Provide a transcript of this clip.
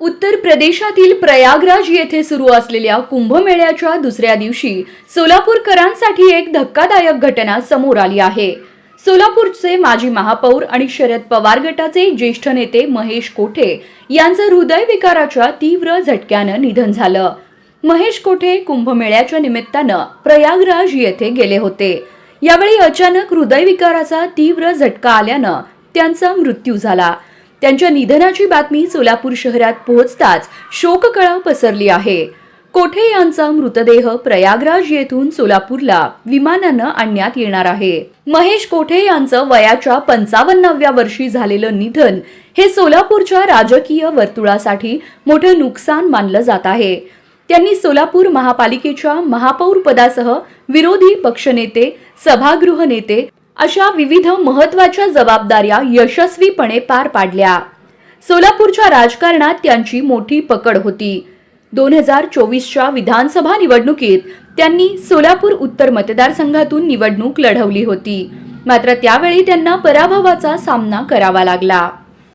उत्तर प्रदेशातील प्रयागराज येथे सुरू असलेल्या कुंभमेळ्याच्या दुसऱ्या दिवशी सोलापूरकरांसाठी एक धक्कादायक घटना समोर आली आहे. सोलापूरचे माजी महापौर आणि शरद पवार गटाचे ज्येष्ठ नेते महेश कोठे यांचं हृदयविकाराच्या तीव्र झटक्यानं निधन झालं. महेश कोठे कुंभमेळ्याच्या निमित्तानं प्रयागराज येथे गेले होते. यावेळी अचानक हृदयविकाराचा तीव्र झटका आल्यानं त्यांचा मृत्यू झाला. त्यांच्या निधनाची बातमी सोलापूर शहरात पोहोचताच शोककळा पसरली आहे. कोठे यांचा मृतदेह प्रयागराज येथून सोलापूरला विमानानं आणण्यात येणार आहे. महेश कोठे यांचं वयाच्या पंचावन्नाव्या वर्षी झालेलं निधन हे सोलापूरच्या राजकीय वर्तुळासाठी मोठं नुकसान मानलं जात आहे. त्यांनी सोलापूर महापालिकेच्या महापौर पदासह विरोधी पक्षनेते सभागृह नेते अशा विविध महत्त्वाच्या जबाबदाऱ्या यशस्वीपणे पार पाडल्या. सोलापूरच्या राजकारणात त्यांची मोठी पकड होती. दोन हजार चोवीसच्या विधानसभा निवडणुकीत त्यांनी सोलापूर उत्तर मतदारसंघातून निवडणूक लढवली होती. मात्र त्यावेळी त्यांना पराभवाचा सामना करावा लागला.